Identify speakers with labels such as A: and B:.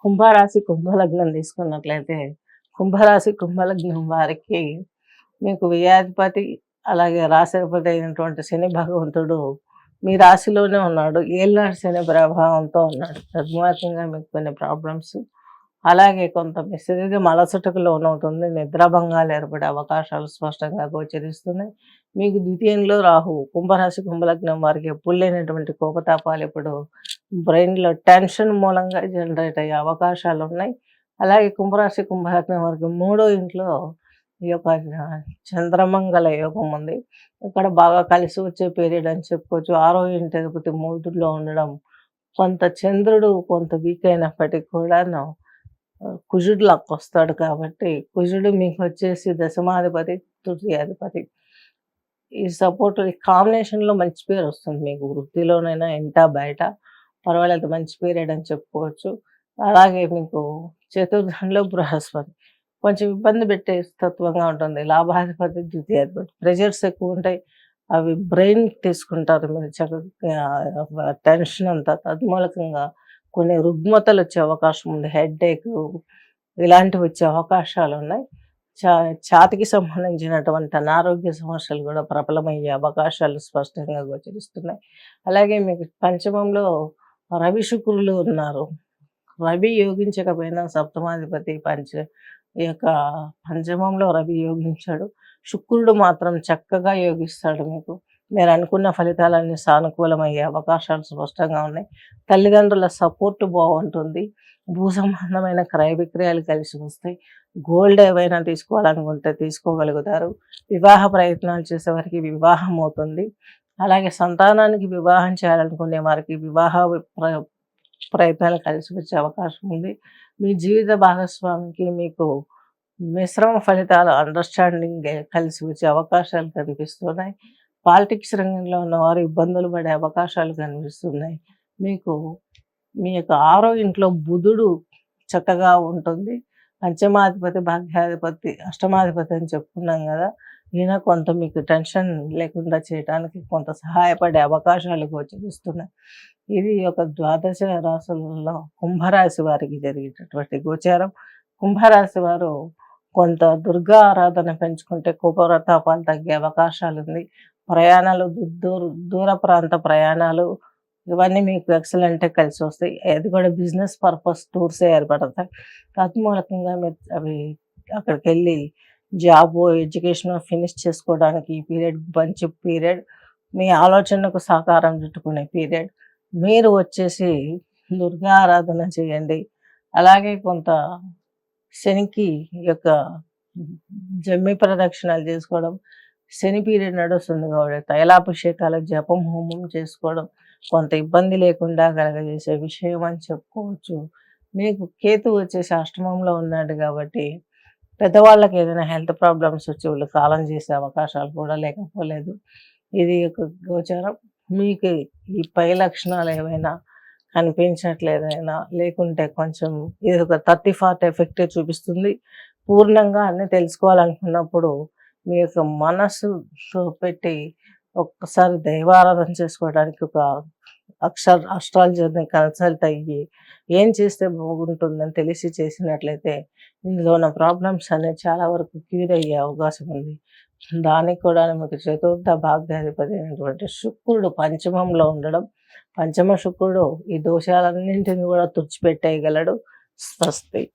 A: కుంభరాశి కుంభలగ్నం తీసుకున్నట్లయితే కుంభరాశి కుంభలగ్నం వారికి మీకు వ్యాధిపతి అలాగే రాశిపతి అయినటువంటి శని భగవంతుడు మీ రాశిలోనే ఉన్నాడు. ఏళ్ళనాడు శని ప్రభావంతో ఉన్నాడు. తద్మూలకంగా మీకు కొన్ని ప్రాబ్లమ్స్ అలాగే కొంత మీ శరీరం అలసటకు లోనవుతుంది. నిద్రాభంగాలు ఏర్పడే అవకాశాలు స్పష్టంగా గోచరిస్తున్నాయి. మీకు ద్వితీయంలో రాహు కుంభరాశి కుంభలగ్నం వారికి ఎప్పుడు లేనటువంటి కోపతాపాలు ఇప్పుడు బ్రెయిన్లో టెన్షన్ మూలంగా జనరేట్ అయ్యే అవకాశాలు ఉన్నాయి అలాగే కుంభరాశి కుంభలగ్నం వారికి మూడో ఇంట్లో ఈ యొక్క చంద్రమంగళ యోగం ఉంది. ఇక్కడ బాగా కలిసి వచ్చే పీరియడ్ అని చెప్పుకోవచ్చు. ఆరో ఇంటి అధిపతి మూడులో ఉండడం కొంత చంద్రుడు కొంత వీక్ అయినప్పటికీ కూడాను కుజుడు లాక్ వస్తాడు కాబట్టి కుజుడు మీకు వచ్చేసి దశమాధిపతి తృతీయాధిపతి. ఈ సపోర్ట్ ఈ కాంబినేషన్లో మంచి పేరు వస్తుంది మీకు వృత్తిలోనైనా ఇంట బయట. పర్వాలేదు మంచి పీరియడ్ అని చెప్పుకోవచ్చు. అలాగే మీకు చతుర్థంలో బృహస్పతి. కొంచెం ఇబ్బంది పెట్టే తత్వంగా ఉంటుంది. లాభాధిపతి ద్వితీయాధిపతి. ప్రెజర్స్ ఎక్కువ ఉంటాయి అవి బ్రెయిన్ తీసుకుంటారు మీరు చక్కగా టెన్షన్ అంతా. తద్మూలకంగా కొన్ని రుగ్మతలు వచ్చే అవకాశం ఉంది. హెడ్ ఏక్ ఇలాంటివి వచ్చే అవకాశాలు ఉన్నాయి. చా ఛాతికి సంబంధించినటువంటి అనారోగ్య సమస్యలు కూడా ప్రబలమయ్యే అవకాశాలు స్పష్టంగా గోచరిస్తున్నాయి. అలాగే మీకు పంచమంలో రవి శుక్రులు ఉన్నారు. రవి యోగించకపోయినా సప్తమాధిపతి పంచ యొక్క పంచమంలో రవి యోగించాడు. శుక్రుడు మాత్రం చక్కగా యోగిస్తాడు మీకు. మీరు అనుకున్న ఫలితాలన్నీ సానుకూలమయ్యే అవకాశాలు స్పష్టంగా ఉన్నాయి. తల్లిదండ్రుల సపోర్ట్ బాగుంటుంది. భూ సంబంధమైన క్రయ విక్రయాలు కలిసి వస్తాయి. గోల్డ్ ఏవైనా తీసుకోవాలనుకుంటే తీసుకోగలుగుతారు. వివాహ ప్రయత్నాలు చేసే వారికి వివాహం అవుతుంది. అలాగే సంతానానికి వివాహం చేయాలనుకునే వారికి వివాహ ప్ర- ప్రయత్నాలు కలిసి వచ్చే అవకాశం ఉంది. మీ జీవిత భాగస్వామికి మీకు మిశ్రమ ఫలితాలు అండర్స్టాండింగ్ కలిసి వచ్చే అవకాశాలు కనిపిస్తున్నాయి. పాలిటిక్స్ రంగంలో ఉన్నవారు ఇబ్బందులు పడే అవకాశాలు కనిపిస్తున్నాయి. మీకు మీ యొక్క ఆరో ఇంట్లో బుధుడు చక్కగా ఉంటుంది. పంచమాధిపతి భాగ్యాధిపతి అష్టమాధిపతి అని చెప్పుకున్నాం కదా. ఈయన కొంత మీకు టెన్షన్ లేకుండా చేయడానికి కొంత సహాయపడే అవకాశాలు గోచరిస్తున్నాయి ఇది ఒక ద్వాదశ రాసులలో కుంభరాశి వారికి జరిగేటటువంటి గోచారం. కుంభరాశి వారు కొంత దుర్గా ఆరాధన పెంచుకుంటే కోపవ్రతాపాలు తగ్గే అవకాశాలు ఉంది. ప్రయాణాలు దూర దూర ప్రాంత ప్రయాణాలు ఇవన్నీ మీకు ఎక్సలెంట్ కలిసి వస్తాయి. అది కూడా బిజినెస్ పర్పస్ టూర్స్ ఏర్పడతాయి. తత్మూలకంగా మీరు అవి అక్కడికి వెళ్ళి జాబ్ ఎడ్యుకేషన్ ఫినిష్ చేసుకోవడానికి ఈ పీరియడ్ మంచి పీరియడ్ మీ ఆలోచనకు సహకారం చుట్టుకునే పీరియడ్. మీరు వచ్చేసి దుర్గా ఆరాధన చేయండి. అలాగే కొంత శనికి యొక్క జమ్మి ప్రదక్షిణాలు చేసుకోవడం శని పీరియడ్ నడుస్తుంది కాబట్టి తైలాభిషేకాలు జపం హోమం చేసుకోవడం కొంత ఇబ్బంది లేకుండా కలగజేసే విషయం అని చెప్పుకోవచ్చు. మీకు కేతు వచ్చేసి అష్టమంలో ఉన్నాడు కాబట్టి పెద్దవాళ్ళకి ఏదైనా హెల్త్ ప్రాబ్లమ్స్ వచ్చి వాళ్ళు కాలం చేసే అవకాశాలు కూడా లేకపోలేదు. ఇది ఒక గోచారం. మీకు ఈ పై లక్షణాలు ఏవైనా కనిపించట్లేదైనా లేకుంటే కొంచెం ఇది ఒక థర్టీ ఫార్టీ ఎఫెక్టే చూపిస్తుంది. పూర్ణంగా అన్ని తెలుసుకోవాలనుకున్నప్పుడు మీ యొక్క మనస్సుతో పెట్టి ఒక్కసారి దైవారాధన చేసుకోవడానికి ఒక అక్షర్ అస్ట్రాలజర్ని కన్సల్ట్ అయ్యి ఏం చేస్తే బాగుంటుందని తెలిసి చేసినట్లయితే ఇందులో ఉన్న ప్రాబ్లమ్స్ అనేవి చాలా వరకు క్యూర్ అయ్యే అవకాశం ఉంది. దానికి కూడా మీకు చతుర్థ భాగ్యాధిపతి అయినటువంటి శుక్రుడు పంచమంలో ఉండడం పంచమ శుక్రుడు ఈ దోషాలన్నింటినీ కూడా తుడిచిపెట్టేయగలడు. స్వస్తి.